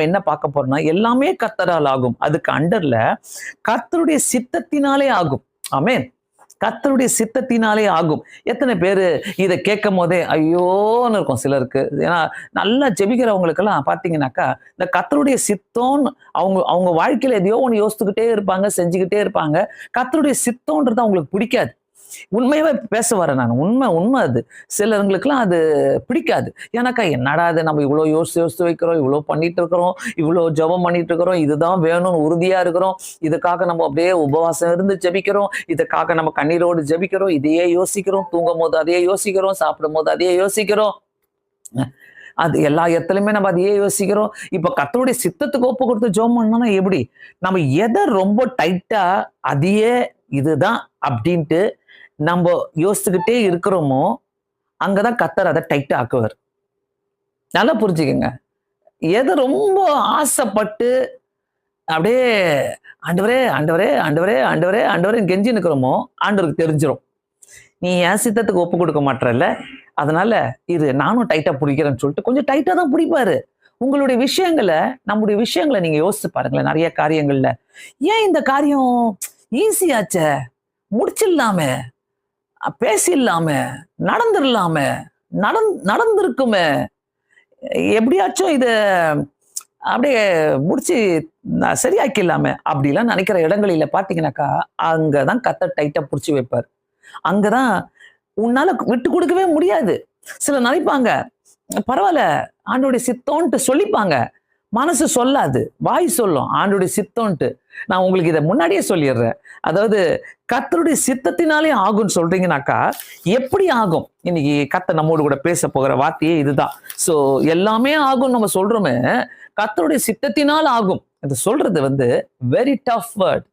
இப்போ என்ன பார்க்க போறோம்னா எல்லாமே கத்தரால் ஆகும். அதுக்கு அண்டர்ல கத்தருடைய சித்தத்தினாலே ஆகும். ஆமென் கத்தருடைய சித்தத்தினாலே ஆகும். எத்தனை பேர் இதை கேட்கும் போதே ஐயோன்னு இருக்கும் சிலருக்கு. ஏன்னா நல்லா ஜெபிக்கிறவங்களுக்கெல்லாம் பார்த்தீங்கன்னாக்கா இந்த கத்தருடைய சித்தம்னு அவங்க அவங்க வாழ்க்கையில எதையோ ஒன்று யோசித்துக்கிட்டே இருப்பாங்க செஞ்சுக்கிட்டே இருப்பாங்க. கத்தருடைய சித்தம்ன்றது அவங்களுக்கு பிடிக்காது. உண்மையாகவே பேச வரேன் நான். உண்மை உண்மை அது. சிலருங்களுக்குலாம் அது பிடிக்காது. ஏன்னாக்கா என்னடா அது நம்ம இவ்வளோ யோசிச்சு யோசிச்சு வைக்கிறோம் இவ்வளோ பண்ணிட்டு இருக்கிறோம் இவ்வளோ ஜெபம் பண்ணிட்டு இருக்கிறோம் இதுதான் வேணும்னு உறுதியா இருக்கிறோம். இதுக்காக நம்ம அப்படியே உபவாசம் இருந்து ஜெபிக்கிறோம். இதுக்காக நம்ம கண்ணீரோடு ஜெபிக்கிறோம். இதையே யோசிக்கிறோம். தூங்கும் போது அதையே யோசிக்கிறோம். சாப்பிடும் போது அதையே யோசிக்கிறோம். அது எல்லா இடத்துலையுமே நம்ம அதையே யோசிக்கிறோம். இப்ப கத்தருடைய சித்தத்துக்கு ஒப்பு கொடுத்து ஜோம் பண்ணோம்னா எப்படி? நம்ம எதை ரொம்ப டைட்டா அதையே இதுதான் அப்படின்ட்டு நம்ம யோசிச்சுக்கிட்டே இருக்கிறோமோ அங்கதான் கத்தர் அதை டைட்டா ஆக்குவார். நல்லா புரிஞ்சுக்கோங்க. எதை ரொம்ப ஆசைப்பட்டு அப்படியே ஆண்டவரே ஆண்டவரே ஆண்டவரே ஆண்டவரே ஆண்டவரே கெஞ்சி நிற்கிறோமோ ஆண்டவருக்கு தெரிஞ்சிடும் நீ என் சித்தத்துக்கு ஒப்பு கொடுக்க மாட்டல அதனால இது நானும் டைட்டா பிடிக்கிறேன்னு சொல்லிட்டு கொஞ்சம் டைட்டா தான் பிடிப்பாரு. உங்களுடைய விஷயங்களை நம்முடைய விஷயங்களை நீங்க யோசிச்சு பாருங்களேன் நிறைய காரியங்கள்ல. ஏன் இந்த காரியம் ஈஸியாச்சே முடிச்சிடலாமே. பேசிடலாமே நடந்துடலாம நடந் நடந்திருக்குமே. எப்படியாச்சும் இதை அப்படியே முடிச்சு சரியாக்கிடலாம சரியாக்கிடலாமே அப்படிலாம் நினைக்கிற இடங்களில் பார்த்தீங்கன்னாக்கா அங்கே தான் கத்த டைட்டாக பிடிச்சி வைப்பார். அங்கே தான் உன்னால் விட்டு கொடுக்கவே முடியாது. சில நினைப்பாங்க பரவாயில்ல ஆண்டோடைய சித்தோன்ட்டு சொல்லிப்பாங்க. மனசு சொல்லாது. வாய் சொல்லும். ஆண்டுடைய சித்தம்ன்ட்டு நான் உங்களுக்கு இதை முன்னாடியே சொல்லிடுறேன். அதாவது கத்தருடைய சித்தத்தினாலே ஆகும்னு சொல்றீங்கனாக்கா எப்படி ஆகும்? இன்னைக்கு கத்தை நம்மோடு கூட பேச போகிற வார்த்தையே இதுதான். ஸோ எல்லாமே ஆகும் நம்ம சொல்றோமே கத்தருடைய சித்தத்தினால் ஆகும். இது சொல்றது வந்து very tough word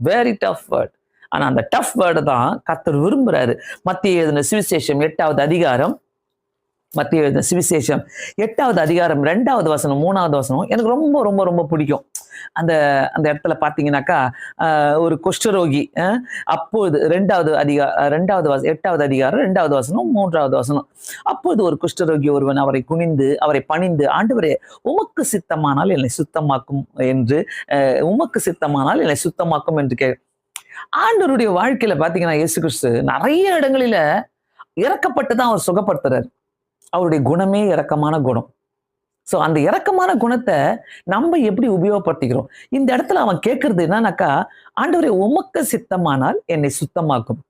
very tough word ஆனா அந்த டஃப் வேர்டு தான் கத்தர் விரும்புறாரு. மத்திய எழுதின சுவிசேஷம் எட்டாவது அதிகாரம் மத்திய எழுதின சுவிசேஷம் எட்டாவது அதிகாரம் ரெண்டாவது வசனம் மூணாவது வசனம் எனக்கு ரொம்ப ரொம்ப ரொம்ப பிடிக்கும். அந்த அந்த இடத்துல பார்த்தீங்கன்னாக்கா ஆஹ், ஒரு குஷ்டரோகி ஆஹ், அப்போது ரெண்டாவது அதிகா ரெண்டாவது வச எட்டாவது அதிகாரம் ரெண்டாவது வசனம் மூன்றாவது வசனம். அப்போது ஒரு குஷ்டரோகி ஒருவன் அவரை குனிந்து அவரை பணிந்து ஆண்டவரே உமக்கு சித்தமானால் என்னை சுத்தமாக்கும் என்று உமக்கு சித்தமானால் என்னை சுத்தமாக்கும் என்று கே ஆண்டவருடைய வாழ்க்கையில பாத்தீங்கன்னா இயேசு கிறிஸ்து நிறைய இடங்களில இறக்கப்பட்டு தான் அவர் சுகப்படுத்துறாரு. அவருடைய குணமே இரக்கமான குணம். சோ அந்த இரக்கமான குணத்தை நம்ம எப்படி உபயோகப்படுத்திக்கிறோம்? இந்த இடத்துல அவன் கேட்கறது என்னன்னாக்கா ஆண்டவரை உமக்க சித்தமானால் என்னை சுத்தமாக்கும்.